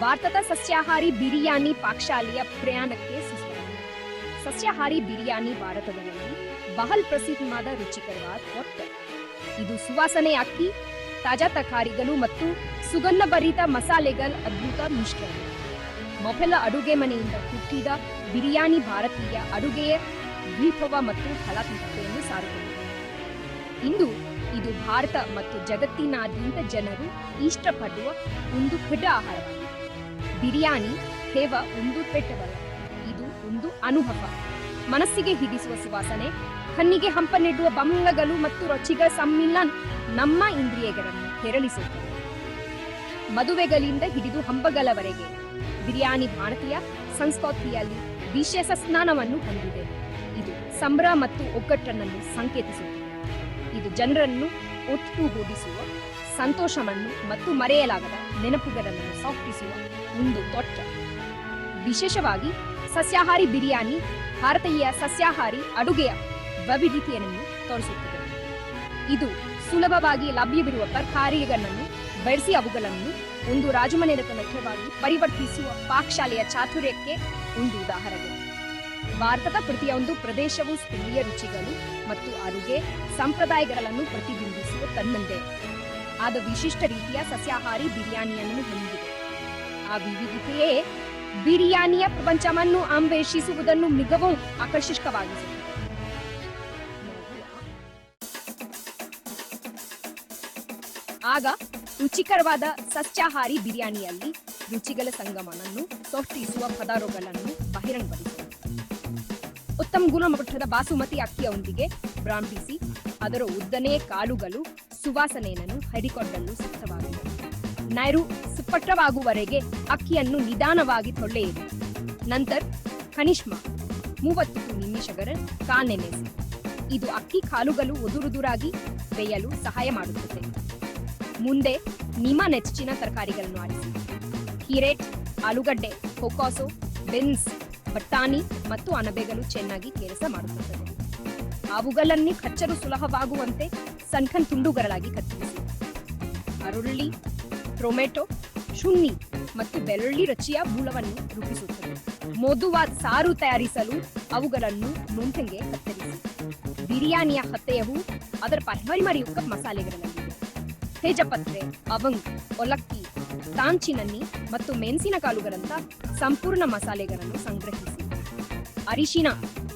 ಭಾರತದ ಸಸ್ಯಾಹಾರಿ ಬಿರಿಯಾನಿ ಪಾಕಶಾಲೆಯ ಪ್ರಯಾಣಕ್ಕೆ ಸುಸ್ವಾಗತ. ಸಸ್ಯಾಹಾರಿ ಬಿರಿಯಾನಿ ಭಾರತದಲ್ಲಿ ಬಹಳ ಪ್ರಸಿದ್ಧವಾದ, ರುಚಿಕರವಾದ ಹೊಟ್ಟೆ. ಇದು ಸುವಾಸನೆ ಅಕ್ಕಿ, ತಾಜಾ ತರಕಾರಿಗಳು ಮತ್ತು ಸುಗಂಧಭರಿತ ಮಸಾಲೆಗಳ ಅದ್ಭುತ ಮಿಶ್ರಣ. ಮೊಬೈಲ್ ಅಡುಗೆ ಮನೆಯಿಂದ ಹುಟ್ಟಿದ ಬಿರಿಯಾನಿ ಭಾರತೀಯ ಅಡುಗೆಯ ದ್ವೀಪವ ಮತ್ತು ಫಲಾತ್ಮಕತೆಯನ್ನು ಸಾರುತ್ತದೆ. ಇಂದು ಇದು ಭಾರತ ಮತ್ತು ಜಗತ್ತಿನಾದ್ಯಂತ ಜನರು ಇಷ್ಟಪಡುವ ಒಂದು ದೊಡ್ಡ ಆಹಾರವಾಗಿದೆ. ಬಿರಿಯಾನಿ ಹೇವ ಒಂದು ಪೆಟ್ಟವಲ್ಲ, ಇದು ಒಂದು ಅನುಭವ. ಮನಸ್ಸಿಗೆ ಹಿಡಿಸುವ ಸುವಾಸನೆ, ಕಣ್ಣಿಗೆ ಹಂಪ ನೆಡುವ ಬಂಗಗಳು ಮತ್ತು ರುಚಿಗಳ ಸಮ್ಮಿಲನ್ ನಮ್ಮ ಇಂದ್ರಿಯಗಳನ್ನು ಕೆರಳಿಸುತ್ತದೆ. ಮದುವೆಗಳಿಂದ ಹಿಡಿದು ಹಂಬಗಳವರೆಗೆ ಬಿರಿಯಾನಿ ಭಾರತೀಯ ಸಂಸ್ಕೃತಿಯಲ್ಲಿ ವಿಶೇಷ ಸ್ನಾನವನ್ನು ಹೊಂದಿದೆ. ಇದು ಸಂಭ್ರಮ ಮತ್ತು ಒಗ್ಗಟ್ಟನ್ನು ಸಂಕೇತಿಸುತ್ತದೆ. ಇದು ಜನರನ್ನು ಒಟ್ಟುಗೂಡಿಸುವ ಸಂತೋಷವನ್ನು ಮತ್ತು ಮರೆಯಲಾಗದ ನೆನಪುಗಳನ್ನು ಸೃಷ್ಟಿಸುವ ಒಂದು ತೊಟ್ಟ. ವಿಶೇಷವಾಗಿ ಸಸ್ಯಾಹಾರಿ ಬಿರಿಯಾನಿ, ಭಾರತೀಯ ಸಸ್ಯಾಹಾರಿ ಅಡುಗೆಯ ವೈವಿಧ್ಯತೆಯನ್ನು ತೋರಿಸುತ್ತದೆ. ಇದು ಸುಲಭವಾಗಿ ಲಭ್ಯವಿರುವ ತರಕಾರಿಗಳನ್ನು ಬೆಳೆಸಿ ಅವುಗಳನ್ನು ಒಂದು ರಾಜಮನೆತನಕ್ಕೆ ಪರಿವರ್ತಿಸುವ ಪಾಕಶಾಲೆಯ ಚಾತುರ್ಯಕ್ಕೆ ಒಂದು ಉದಾಹರಣೆ. ಭಾರತದ ಪ್ರತಿಯೊಂದು ಪ್ರದೇಶವು ಸ್ಥಳೀಯ ರುಚಿಗಳು ಮತ್ತು ಅಡುಗೆ ಸಂಪ್ರದಾಯಗಳನ್ನು ಪ್ರತಿಬಿಂಬಿಸುವ ತನ್ನಂದೇ. ಆದ ವಿಶಿಷ್ಟ ರೀತಿಯ ಸಸ್ಯಾಹಾರಿ ಬಿರಿಯಾನಿಯನ್ನು ಹೊಂದಿದೆ. ಆ ವಿವಿಧತೆಯೇ ಬಿರಿಯಾನಿಯ ಪ್ರಪಂಚವನ್ನು ಅನ್ವೇಷಿಸುವುದನ್ನು ಮಿಗವೂ ಆಕರ್ಷಕವಾಗಿಸಿದೆ ಆಗ ರುಚಿಕರವಾದ ಸಸ್ಯಾಹಾರಿ ಬಿರಿಯಾನಿಯಲ್ಲಿ ರುಚಿಗಳ ಸಂಗಮನನ್ನು ಸೃಷ್ಟಿಸುವ ಪದಾರ್ಥಗಳನ್ನು ಬಹಿರಂಗಪಡಿಸಿದೆ ಉತ್ತಮ ಗುಣಮಟ್ಟದ ಬಾಸುಮತಿ ಅಕ್ಕಿಯೊಂದಿಗೆ ಬ್ರಾಂಪಿಸಿ ಅದರ ಉದ್ದನೆಯ ಕಾಳುಗಳು ಸುವಾಸನೆಯನ್ನು ಹರಿಕೊಂಡಲು ಸೂಕ್ತವಾಗಿದೆ ನೈರು ಸುಪ್ಪಟ್ಟವಾಗುವವರೆಗೆ ಅಕ್ಕಿಯನ್ನು ನಿಧಾನವಾಗಿ ತೊಳೆಯಿರಿ. ನಂತರ ಕನಿಷ್ಮ ಮೂವತ್ತು ನಿಮಿಷಗಳ ಕಾನೆನೆಸಿ ಇದು ಅಕ್ಕಿ ಕಾಲುಗಳು ಉದುರುದುರಾಗಿ ಬೇಯಲು ಸಹಾಯ ಮಾಡುತ್ತದೆ. ಮುಂದೆ ನಿಮ್ಮ ನೆಚ್ಚಿನ ತರಕಾರಿಗಳನ್ನು ಆರಿಸಿ. ಕಿರೇಟ್ ಆಲೂಗಡ್ಡೆ ಕೊಕ್ಕಾಸು ಬೆನ್ಸ್, ಬಟಾಣಿ ಮತ್ತು ಅಣಬೆಗಳು ಚೆನ್ನಾಗಿ ಕೆಲಸ ಮಾಡುತ್ತದೆ. ಅವುಗಳನ್ನೇ ಕಚ್ಚಲು ಸುಲಭವಾಗುವಂತೆ ಸಣ್ಣ ತುಂಡುಗಳಾಗಿ ಕತ್ತರಿಸಿ ಅರುಳ್ಳಿ, ಟೊಮೆಟೊ, ಶುಣ್ಣಿ ಮತ್ತು ಬೆಳ್ಳುಳ್ಳಿ ರುಚಿಯ ಮೂಲವನ್ನು ರೂಪಿಸುತ್ತದೆ. ಮೃದುವಾದ ಸಾರು ತಯಾರಿಸಲು ಅವುಗಳನ್ನು ನುಣ್ಣಗೆ ಕತ್ತರಿಸಿ. ಬಿರಿಯಾನಿಯ ಹತ್ತೆಯವು ಅದರ ಪರಿಮರಿಯುಕ್ತ ಮಸಾಲೆಗಳಲ್ಲಿ ತೇಜಪತ್ರೆ, ಅವಂಗ್, ಒಲಕ್ಕಿ ತಾಂಚಿನನ್ನಿ ಮತ್ತು ಮೆಣಸಿನ ಕಾಳುಗಳಂತ ಸಂಪೂರ್ಣ ಮಸಾಲೆಗಳನ್ನು ಸಂಗ್ರಹಿಸಿ. ಅರಿಶಿನ,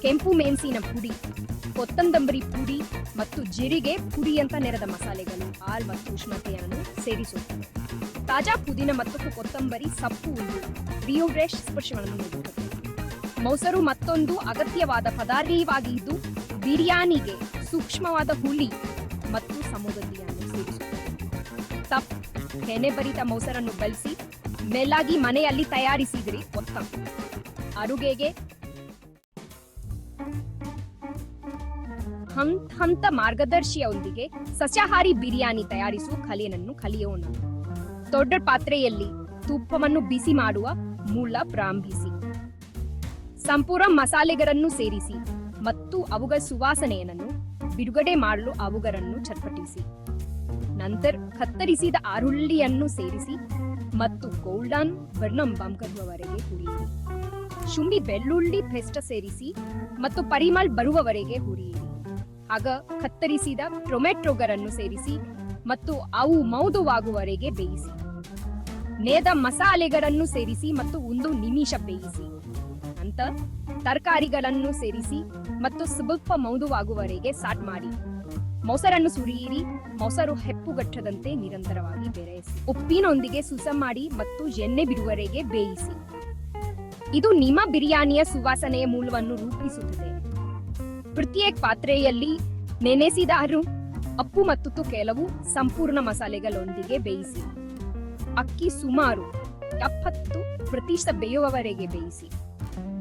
ಕೆಂಪು ಮೆಣಸಿನ ಪುಡಿ ಕೊತ್ತಂಬರಿ ಪುಡಿ ಮತ್ತು ಜೀರಿಗೆ ಪುಡಿ ಅಂತ ನೆರೆದ ಮಸಾಲೆಗಳು, ಹಾಲ್ ಮತ್ತು ಉಷ್ಣತೆಯನ್ನು ಸೇರಿಸುತ್ತದೆ ತಾಜಾ ಪುದೀನ ಮತ್ತು ಕೊತ್ತಂಬರಿ ಸಪ್ಪು ರಿಯೋ ಫ್ರೆಶ್ ಸ್ಪರ್ಶಗಳನ್ನು ನೀಡುತ್ತದೆ. ಮೊಸರು ಮತ್ತೊಂದು ಅಗತ್ಯವಾದ ಪದಾರ್ಥವಾಗಿದ್ದು ಬಿರಿಯಾನಿಗೆ ಸೂಕ್ಷ್ಮವಾದ ಹುಳಿ ಮತ್ತು ಸಮುದ್ರಿಯನ್ನು ಸೇರಿಸುತ್ತದೆ. ತಪ್ ಬರಿತ ಮೊಸರನ್ನು ಬಳಸಿ ಮೆಲ್ಲಾಗಿ ಮನೆಯಲ್ಲಿ ತಯಾರಿಸಿದ್ರಿ ಕೊತ್ತಂಬರಿ ಅಡುಗೆಗೆ ಹಂತ ಹಂತ ಮಾರ್ಗದರ್ಶಿಯೊಂದಿಗೆ ಸಸ್ಯಾಹಾರಿ ಬಿರಿಯಾನಿ ತಯಾರಿಸುವ ಕಲೆಯನ್ನು ಕಲಿಯೋಣ. ದೊಡ್ಡ ಪಾತ್ರೆಯಲ್ಲಿ ತುಪ್ಪವನ್ನು ಬಿಸಿ ಮಾಡುವ ಮೂಲ ಪ್ರಾರಂಭಿಸಿ. ಸಂಪೂರ್ಣ ಮಸಾಲೆಗಳನ್ನು ಸೇರಿಸಿ ಮತ್ತು ಅವುಗಳ ಸುವಾಸನೆಯನ್ನು ಬಿಡುಗಡೆ ಮಾಡಲು ಅವುಗಳನ್ನು ಚಟ್ಪಟಿಸಿ ನಂತರ ಕತ್ತರಿಸಿದ ಆರುಳ್ಳಿಯನ್ನು ಸೇರಿಸಿ ಮತ್ತು ಗೋಲ್ಡನ್ ಬರ್ಣಂ ಬಂಕರುವವರೆಗೆ ಹುರಿಯಿರಿ. ಶುಂಠಿ ಬೆಳ್ಳುಳ್ಳಿ ಪೇಸ್ಟ್ ಸೇರಿಸಿ ಮತ್ತು ಪರಿಮಳ್ ಬರುವವರೆಗೆ ಹುರಿಯಿರಿ. ಆಗ ಕತ್ತರಿಸಿದ ಟೊಮೆಟೊಗರನ್ನು ಸೇರಿಸಿ ಮತ್ತು ಅವು ಮೌದುವಾಗುವವರೆಗೆ ಬೇಯಿಸಿ. ನೇದ ಮಸಾಲೆಗಳನ್ನು ಸೇರಿಸಿ ಮತ್ತು ಒಂದು ನಿಮಿಷ ಬೇಯಿಸಿ. ಅಂತ ತರಕಾರಿಗಳನ್ನು ಸೇರಿಸಿ ಮತ್ತು ಸ್ವಲ್ಪ ಮೌದುವಾಗುವವರೆಗೆ ಸಾಟ್ ಮಾಡಿ. ಮೊಸರನ್ನು ಸುರಿಯಿರಿ, ಮೊಸರು ಹೆಪ್ಪುಗಟ್ಟದಂತೆ ನಿರಂತರವಾಗಿ ಬೆರೆಸಿ. ಉಪ್ಪಿನೊಂದಿಗೆ ಸುಸ ಮಾಡಿ ಮತ್ತು ಎಣ್ಣೆ ಬಿಡುವರೆಗೆ ಬೇಯಿಸಿ. ಇದು ನಿಮ್ಮ ಬಿರಿಯಾನಿಯ ಸುವಾಸನೆಯ ಮೂಲವನ್ನು ರೂಪಿಸುತ್ತದೆ. ಪ್ರತ್ಯೇಕ ಪಾತ್ರೆಯಲ್ಲಿ ನೆನೆಸಿದಾರು ಅಪ್ಪು ಮತ್ತು ಕೆಲವು ಸಂಪೂರ್ಣ ಮಸಾಲೆಗಳೊಂದಿಗೆ ಬೇಯಿಸಿ. ಅಕ್ಕಿ ಸುಮಾರು ಎಪ್ಪತ್ತು ಪ್ರತಿಶತ ಬೇಯುವವರೆಗೆ ಬೇಯಿಸಿ.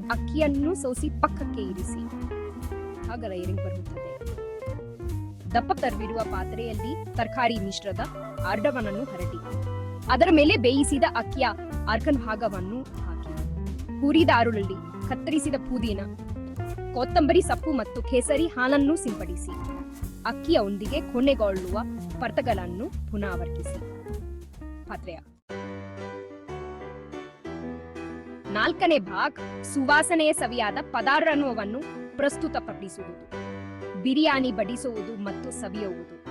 ಅಕ್ಕಿಯನ್ನು ಸೋಸಿ ಪಕ್ಕಕ್ಕೆ ಇರಿಸಿ. ಆಗ ಬರುತ್ತದೆ. ದಪ್ಪ ತರವಿರುವ ಪಾತ್ರೆಯಲ್ಲಿ ತರಕಾರಿ ಮಿಶ್ರದ ಅರ್ಧವನ್ನು ಹರಡಿ. ಅದರ ಮೇಲೆ ಬೇಯಿಸಿದ ಅಕ್ಕಿಯ ಅರ್ಕನ್ ಭಾಗವನ್ನು ಹಾಕಿ. ಹುರಿದ ಅರುಳಲ್ಲಿ ಕತ್ತರಿಸಿದ ಪುದೀನ ಕೊತ್ತಂಬರಿ ಸೊಪ್ಪು ಮತ್ತು ಕೇಸರಿ ಹಾಲನ್ನು ಸಿಂಪಡಿಸಿ. ಅಕ್ಕಿಯೊಂದಿಗೆ ಕೊನೆಗೊಳ್ಳುವ ಪರ್ತಗಳನ್ನು ಪುನಾವರ್ತಿಸಿ ಪಾತ್ರೆಯ ನಾಲ್ಕನೇ ಭಾಗ, ಸುವಾಸನೆಯ ಸವಿಯಾದ ಪದಾರ್ಥವನ್ನು ಪ್ರಸ್ತುತಪಡಿಸುವುದು. ಬಿರಿಯಾನಿ ಬಡಿಸುವುದು ಮತ್ತು ಸವಿಯುವುದು.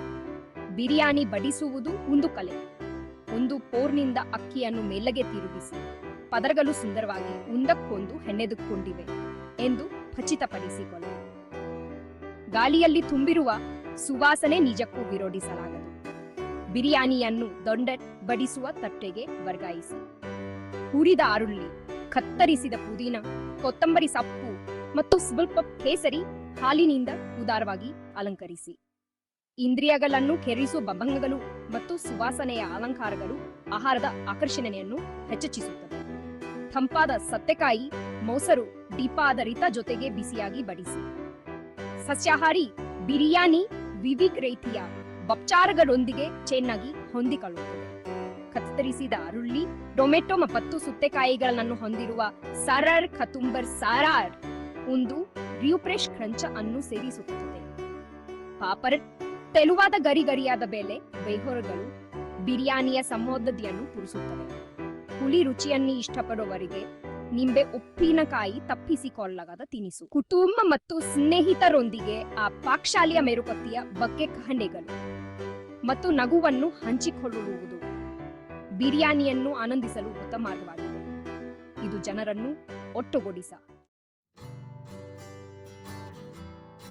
ಬಿರಿಯಾನಿ ಬಡಿಸುವುದು ಒಂದು ಕಲೆ. ಒಂದು ಪೋರ್ನಿಂದ ಅಕ್ಕಿಯನ್ನು ಮೇಲಗೆ ತಿರುಗಿಸಿ, ಪದರಗಳು ಸುಂದರವಾಗಿ ಒಂದಕ್ಕೊಂದು ಹೆಣೆದುಕೊಂಡಿವೆ. ಎಂದು ಖಚಿತಪಡಿಸಿಕೊಳ್ಳಿ. ಗಾಳಿಯಲ್ಲಿ ತುಂಬಿರುವ ಸುವಾಸನೆ ನಿಜಕ್ಕೂ ವಿರೋಧಿಸಲಾಗದು. ಬಿರಿಯಾನಿಯನ್ನು ದೊಂಡ ಬಡಿಸುವ ತಟ್ಟೆಗೆ ವರ್ಗಾಯಿಸಿ. ಹುರಿದ ಅರುಳ್ಳಿ, ಕತ್ತರಿಸಿದ ಪುದೀನ, ಕೊತ್ತಂಬರಿ ಸೊಪ್ಪು ಮತ್ತು ಸ್ವಲ್ಪ ಕೇಸರಿ ಹಾಲಿನಿಂದ ಉದಾರವಾಗಿ ಅಲಂಕರಿಸಿ. ಇಂದ್ರಿಯಗಳನ್ನು ಕೆರಿಸುವ ಬಭಂಗಗಳು ಮತ್ತು ಸುವಾಸನೆಯ ಅಲಂಕಾರಗಳು ಆಹಾರದ ಆಕರ್ಷಣೆಯನ್ನು ಹೆಚ್ಚಿಸುತ್ತದೆ ತಂಪಾದ ಸತ್ತೆಕಾಯಿ, ಮೊಸರು, ದೀಪಾಧಾರಿತ ಜೊತೆಗೆ ಬಿಸಿಯಾಗಿ ಬಡಿಸಿ. ಸಸ್ಯಾಹಾರಿ, ಬಿರಿಯಾನಿ ವಿವಿಧ ರೀತಿಯ ಬಪ್ಚಾರಗಳೊಂದಿಗೆ ಚೆನ್ನಾಗಿ ಹೊಂದಿಕೊಳ್ಳುತ್ತದೆ. ಕತ್ತರಿಸಿದ ಅರುಳ್ಳಿ, ಟೊಮೆಟೊ ಮತ್ತು ಸುತ್ತೆಕಾಯಿಗಳನ್ನು ಹೊಂದಿರುವ ಸರರ್ ಖತುಂಬರ್ ಸಾರಾರ್ ಒಂದು ರಿಯುಪ್ರೆಶ್ ಕ್ರಂಚ ಅನ್ನು ಸೇರಿಸುತ್ತದೆ. ಪಾಪರ್ ತೆಳುವಾದ ಗರಿಗರಿಯಾದ ಬೆಲೆ, ಬೇಹೊರಗಳು, ಬಿರಿಯಾನಿಯ ಸಮೋದದಿಯನ್ನು ಪುರಿಸುತ್ತವೆ. ಹುಳಿ ರುಚಿಯನ್ನು ಇಷ್ಟಪಡುವವರಿಗೆ ನಿಂಬೆ ಉಪ್ಪಿನಕಾಯಿ ತಪ್ಪಿಸಿಕೊಳ್ಳಲಾಗದ ತಿನಿಸು. ಕುಟುಂಬ ಮತ್ತು ಸ್ನೇಹಿತರೊಂದಿಗೆ ಆ ಪಾಕ್ಶಾಲೆಯ ಮೇರುಕತ್ತಿಯ ಬಗ್ಗೆ ಕಹಂಡೆಗಳು ಮತ್ತು ನಗುವನ್ನು ಹಂಚಿಕೊಳ್ಳುವುದು ಬಿರಿಯಾನಿಯನ್ನು ಆನಂದಿಸಲು ಉತ್ತಮ ಮಾರ್ಗವಾಗಿದೆ. ಇದು ಜನರನ್ನು ಒಟ್ಟುಗೂಡಿಸ.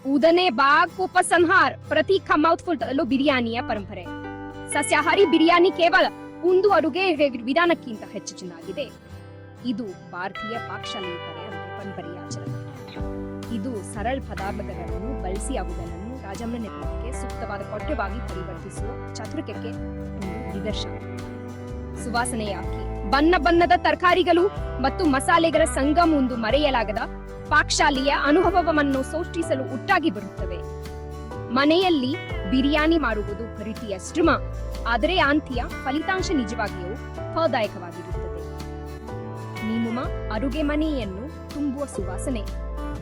ಉದನೆ ಬಾಗ್ ಉಪಸಂಹಾರ್ ಪ್ರತಿ ಮೌತ್ಫುಲ್ ಫುಲ್ ಬಿರಿಯಾನಿಯ ಪರಂಪರೆ. ಸಸ್ಯಾಹಾರಿ ಬಿರಿಯಾನಿ ಕೇವಲ ಒಂದು ಅಡುಗೆ ವಿಧಾನಕ್ಕಿಂತ ಹೆಚ್ಚು ಚೆನ್ನಾಗಿದೆ. ಇದು ಭಾರತೀಯ ಪಾಕಶಾಲೆಯ ಪರಂಪರೆಯ ಆಚರಣೆ. ಇದು ಸರಳ ಪದಾರ್ಥಗಳನ್ನು ಬಳಸಿ ಅವುಗಳನ್ನು ರಾಜಮನ ನಿರ್ಮಾಣಕ್ಕೆ ಸೂಕ್ತವಾದ ಕೊಟ್ಟವಾಗಿ ಪರಿವರ್ತಿಸುವ ಚಾತುರ್ಯಕ್ಕೆ ಒಂದು ನಿದರ್ಶನ. ಸುವಾಸನೆಯ ಅಕ್ಕಿ ಬಣ್ಣ ಬಣ್ಣದ ತರಕಾರಿಗಳು ಮತ್ತು ಮಸಾಲೆಗಳ ಸಂಗಮ ಒಂದು ಮರೆಯಲಾಗದ ಪಾಕಶಾಲೆಯ ಅನುಭವವನ್ನು ಸೃಷ್ಟಿಸಲು ಒಟ್ಟಾಗಿ ಬರುತ್ತವೆ. ಮನೆಯಲ್ಲಿ ಬಿರಿಯಾನಿ ಮಾಡುವುದು ರೀತಿಯ ಶ್ರಮ ಆದರೆ ಆಂತಿಯ ಫಲಿತಾಂಶ ನಿಜವಾಗಿಯೂ ಫಲದಾಯಕವಾಗಿರುತ್ತದೆ ನಿಮ್ಮ ಅಡುಗೆ ಮನೆಯನ್ನು ತುಂಬುವ ಸುವಾಸನೆ.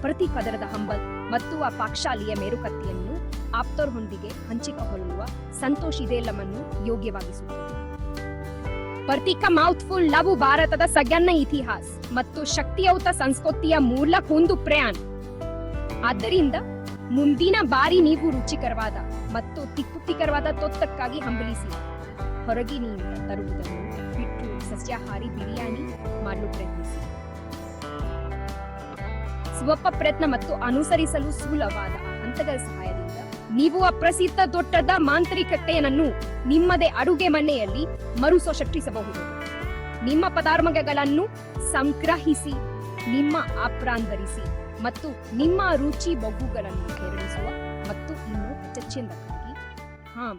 ಪ್ರತಿ ಪದರದ ಹಂಬಲ್ ಮತ್ತು ಆ ಪಾಕಶಾಲೆಯ ಮೇರುಕತ್ತಿಯನ್ನು ಆಪ್ತರೊಂದಿಗೆ ಹಂಚಿಕೊಳ್ಳುವ ಸಂತೋಷ ಇದೆಲ್ಲವನ್ನು ಯೋಗ್ಯವಾಗಿಸುತ್ತದೆ. ಪ್ರತೀಕ ಮೌತ್ಫುಲ್ ಲವ್ ಭಾರತದ ಸಗನ್ನ ಇತಿಹಾಸ ಮತ್ತು ಶಕ್ತಿಯುತ ಸಂಸ್ಕೃತಿಯ ಮೂಲ ಒಂದು ಪ್ರಯಾಣ. ಆದ್ದರಿಂದ ಮುಂದಿನ ಬಾರಿ ನೀವು ರುಚಿಕರವಾದ ಮತ್ತು ತಿಕ್ಕುತ್ತಿಕರವಾದ ತೊತ್ತಕ್ಕಾಗಿ ಹಂಬಲಿಸಿ. ಹೊರಗಿನಿಂದ ತರುವುದನ್ನು ಬಿಟ್ಟು ಸಸ್ಯಾಹಾರಿ ಬಿರಿಯಾನಿ ಮಾಡಲು ಪ್ರಯತ್ನಿಸಿ. ಸ್ವಪ್ಪ ಪ್ರಯತ್ನ ಮತ್ತು ಅನುಸರಿಸಲು ಸುಲಭವಾದ ಹಂತಗಳ ಸಹಾಯದಿಂದ ನೀವು ಅಪ್ರಸಿದ್ಧ ದೊಡ್ಡದ ಮಾಂತ್ರಿಕತೆಯನ್ನು ನಿಮ್ಮದೇ ಅಡುಗೆ ಮನೆಯಲ್ಲಿ ಮರುಸೃಷ್ಟಿಸಬಹುದು. ನಿಮ್ಮ ಪದಾರ್ಮಗಳನ್ನು ಸಂಗ್ರಹಿಸಿ, ನಿಮ್ಮ ಅಪ್ರಾಂತರಿಸಿ ಮತ್ತು ನಿಮ್ಮ ರುಚಿ ಬಗ್ಗುಗಳನ್ನು ಕೆರಳಿಸುವ चिंता करेगी। हाँ।